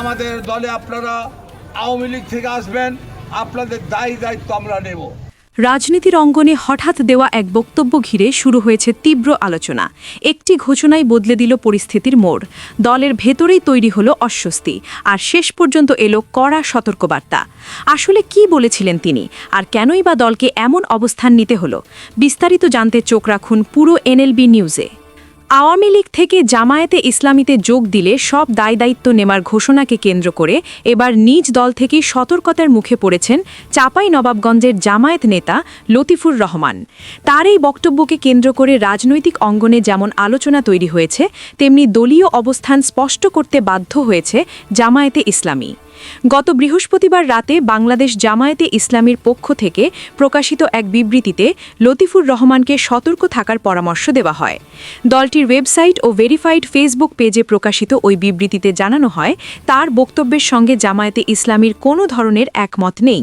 আমাদের দলে আপনারা আওয়ামী লীগ থেকে আসবেন, আপনাদের দায়ী দায়িত্ব আমরা নেব। রাজনীতির অঙ্গনে হঠাৎ দেওয়া এক বক্তব্য ঘিরে শুরু হয়েছে তীব্র আলোচনা। একটি ঘোষণাই বদলে দিল পরিস্থিতির মোড়। দলের ভেতরেই তৈরি হলো অস্বস্তি, আর শেষ পর্যন্ত এলো কড়া সতর্কবার্তা। আসলে কি বলেছিলেন তিনি? আর কেনই বা দলকে এমন অবস্থান নিতে হলো? বিস্তারিত জানতে চোখ রাখুন পুরো এনএলবি নিউজে। আওয়ামী লীগ থেকে জামায়াতে ইসলামীতে যোগ দিলে সব দায় দায়িত্ব নেমার ঘোষণাকে কেন্দ্র করে এবার নিজ দল থেকেই সতর্কতার মুখে পড়েছেন চাপাই নবাবগঞ্জের জামায়াত নেতা লতিফুর রহমান। তার এই বক্তব্যকে কেন্দ্র করে রাজনৈতিক অঙ্গনে যেমন আলোচনা তৈরি হয়েছে, তেমনি দলীয় অবস্থান স্পষ্ট করতে বাধ্য হয়েছে জামায়াতে ইসলামী। গত বৃহস্পতিবার রাতে বাংলাদেশ জামায়াতে ইসলামীর পক্ষ থেকে প্রকাশিত এক বিবৃতিতে লতিফুর রহমানকে সতর্ক থাকার পরামর্শ দেওয়া হয়। দলটির ওয়েবসাইট ও ভেরিফাইড ফেসবুক পেজে প্রকাশিত ওই বিবৃতিতে জানানো হয়, তার বক্তব্যের সঙ্গে জামায়াতে ইসলামীর কোনো ধরনের একমত নেই।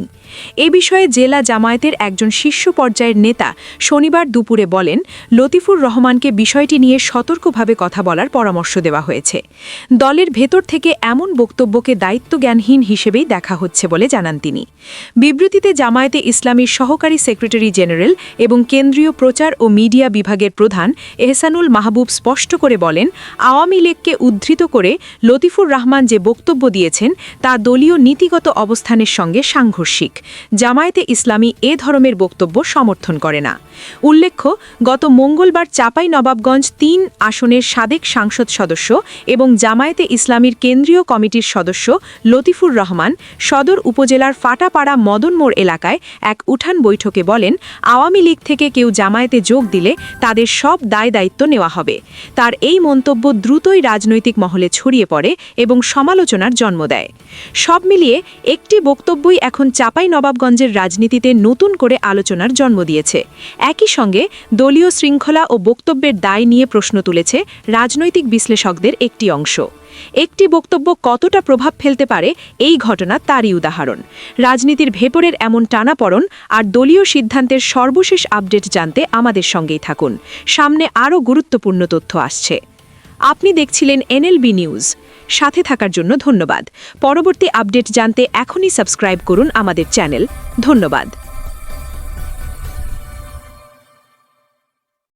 এ বিষয়ে জেলা জামায়াতের একজন শীর্ষ পর্যায়ের নেতা শনিবার দুপুরে বলেন, লতিফুর রহমানকে বিষয়টি নিয়ে সতর্কভাবে কথা বলার পরামর্শ দেওয়া হয়েছে। দলের ভেতর থেকে এমন বক্তব্যকে দায়িত্বজ্ঞানহীন হিসেবেই দেখা হচ্ছে বলে জানান তিনি। বিবৃতিতে জামায়াতে ইসলামীর সহকারী সেক্রেটারি জেনারেল এবং কেন্দ্রীয় প্রচার ও মিডিয়া বিভাগের প্রধান এহসানুল মাহবুব স্পষ্ট করে বলেন, আওয়ামী লীগকে উদ্ধৃত করে লতিফুর রহমান যে বক্তব্য দিয়েছেন তা দলীয় নীতিগত অবস্থানের সঙ্গে সাংঘর্ষিক। জামায়াতে ইসলামী এ ধরনের বক্তব্য সমর্থন করে না। উল্লেখ্য, গত মঙ্গলবার চাপাই নবাবগঞ্জ তিন আসনের সাবেক সাংসদ সদস্য এবং জামায়াতে ইসলামীর কেন্দ্রীয় কমিটির সদস্য লতিফুর রহমান সদর উপজেলার ফাটাপাড়া মদনমোড় এলাকায় এক উঠান বৈঠকে বলেন, আওয়ামী লীগ থেকে কেউ জামায়াতে যোগ দিলে তাদের সব দায় দায়িত্ব নেওয়া হবে। তার এই মন্তব্য দ্রুতই রাজনৈতিক মহলে ছড়িয়ে পড়ে এবং সমালোচনার জন্ম দেয়। সব মিলিয়ে একটি বক্তব্যই এখন চাপাই নবাবগঞ্জের রাজনীতিতে নতুন করে আলোচনার জন্ম দিয়েছে। একই সঙ্গে দলীয় শৃঙ্খলা ও বক্তব্যের দায় নিয়ে প্রশ্ন তুলেছে রাজনৈতিক বিশ্লেষকদের একটি অংশ। একটি বক্তব্য কতটা প্রভাব ফেলতে পারে এই ঘটনা তারই উদাহরণ। রাজনীতির ভেপরের এমন টানাপড়ন আর দলীয় সিদ্ধান্তের সর্বশেষ আপডেট জানতে আমাদের সঙ্গেই থাকুন। সামনে আরও গুরুত্বপূর্ণ তথ্য আসছে। আপনি দেখছিলেন এনএলবি নিউজ। সাথে থাকার জন্য ধন্যবাদ। পরবর্তী আপডেট জানতে এখনই সাবস্ক্রাইব করুন আমাদের চ্যানেল। ধন্যবাদ।